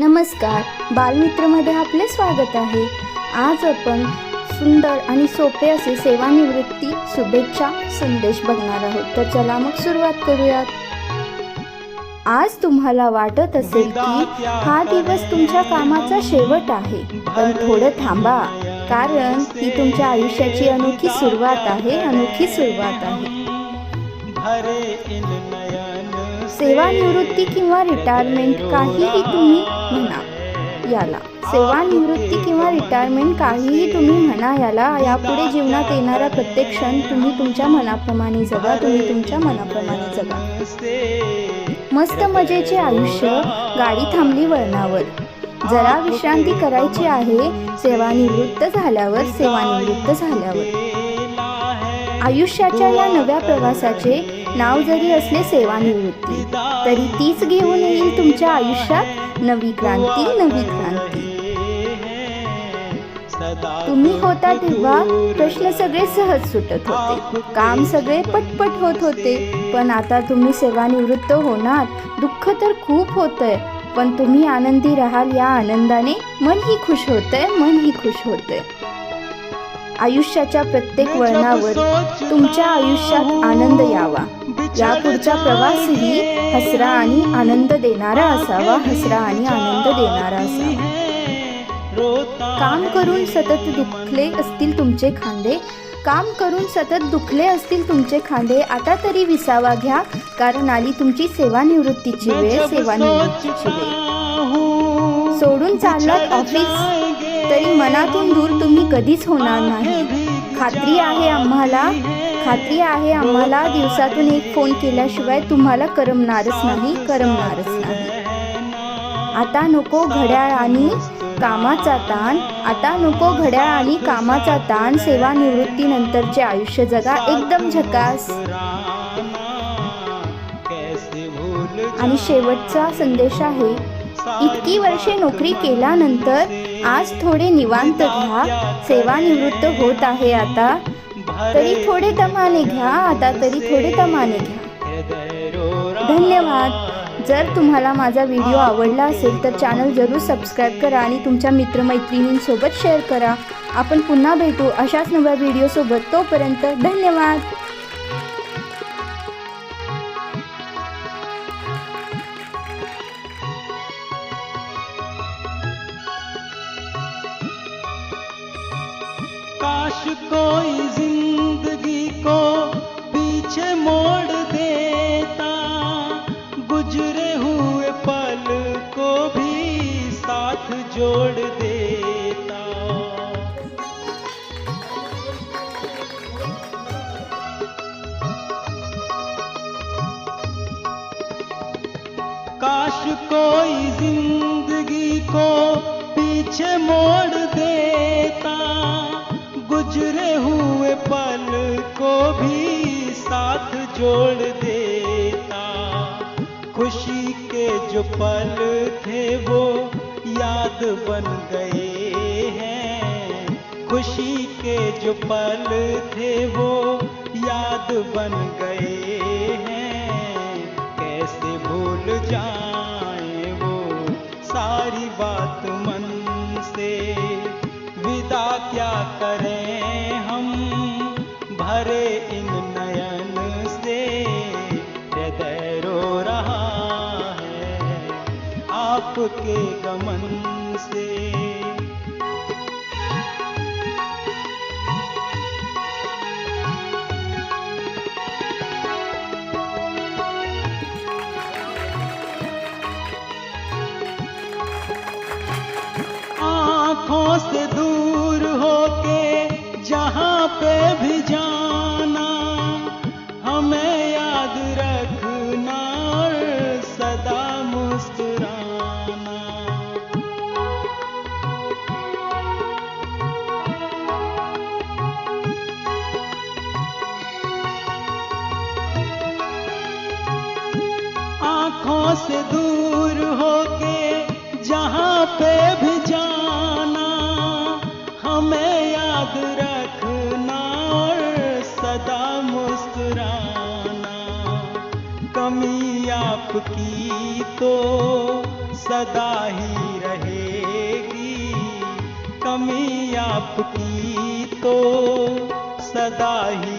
नमस्कार. बालमित्रमध्ये आपले स्वागत आहे. आज आपण सुंदर आणि सोपे असे सेवानिवृत्ती शुभेच्छा संदेश बघणार आहोत. तर चला मग सुरुवात करूयात. आज तुम्हाला वाटत असेल की हा दिवस तुमच्या कामाचा शेवट आहे. पण थोडं थांबा. कारण ही तुमच्या आयुष्याची अनोखी सुरुवात आहे अनोखी सुरुवात आहे. भरे इन सेवानिवृत्ती किंवा रिटायरमेंट काहीही तुम्ही म्हणा. याला सेवानिवृत्ती किंवा रिटायरमेंट काहीही तुम्ही म्हणा याला यापुढे जीवनात येणारा प्रत्येक क्षण तुम्ही तुमच्या मनाप्रमाणे जगा तुम्ही तुमच्या मनाप्रमाणे जगा. मस्त मजेचे आयुष्य गाडी थांबली वळणावर. जरा विश्रांती करायची आहे सेवानिवृत्त झाल्यावर सेवानिवृत्त झाल्यावर. आयुष्याच्या या नव्या प्रवासाचे नाव जरी असले सेवानिवृत्ती तरी तीच घेऊन येईल तुमच्या आयुष्यात नवी क्रांती नवी क्रांती. तुम्ही होता तेव्हा प्रश्न सगळे सहज सुटत होते काम सगळे पटपट होत होते पण आता तुम्ही सेवानिवृत्त होणार दुःख तर खूप होतंय पण तुम्ही आनंदी राहाल या आनंदाने मनही खुश होतंय मनही खुश होतंय. आयुष्याच्या प्रत्येक वळणावर तुमच्या आयुष्यात आनंद यावा. या पुढचा प्रवासही हसरा आणि आनंद देणारा असावा हसरा आणि आनंद देणारा असावा. काम करून सतत दुखले असतील तुमचे खांदे काम करून सतत दुखले असतील तुमचे खांदे आता तरी विसावा घ्या कारण आली तुमची सेवानिवृत्तीची वेळ सेवानिवृत्तीची वेळ. सोडून चाललात ऑफिस तरी मनातून दूर तुम्ही कधीच होणार नाही. खात्री आहे आम्हाला खात्री आहे आम्हाला दिवसातून एक फोन केल्याशिवाय तुम्हाला करमणारच नाही करमणारच नाही. आता नको घड्याळ आणि कामाचा ताण आता नको घड्याळ आणि कामाचा ताण सेवानिवृत्तीनंतरचे आयुष्य जगा एकदम झकास. आणि शेवटचा संदेश आहे इतकी वर्षे नोकरी केल्यानंतर आज थोडे निवांत घ्या. सेवानिवृत्त होत आहे आता. तरी थोडे दमाने घ्या. आता तरी थोडे दमाने घ्या. धन्यवाद. जर तुम्हाला माझा व्हिडिओ आवडला असेल तर चॅनल जरूर सबस्क्राईब करा आणि तुमच्या मित्रमैत्रिणींसोबत शेअर करा. आपण पुन्हा भेटू अशाच नव्या व्हिडिओसोबत. तोपर्यंत धन्यवाद. काश कोई ज़िंदगी को पीछे मोड़ देता। गुजरे हुए पल को भी साथ जोड़ देता। काश कोई ज़िंदगी को पीछे मोड़ देता। गुजरे हुए पल को भी साथ जोड़ देता। खुशी के जो पल थे वो याद बन गए हैं। खुशी के जो पल थे वो याद बन गए हैं। कैसे भूल जाए वो सारी बात मन से? विदा क्या करें हम? भरे इन नयन से हृदय रो रहा है। आपके गमन से। आँखों से दूर होके जहाँ पे भी जाना, हमें याद रखना और सदा मुस्कुराना। कमी आपकी तो सदा ही रहेगी। कमी आपकी तो सदा ही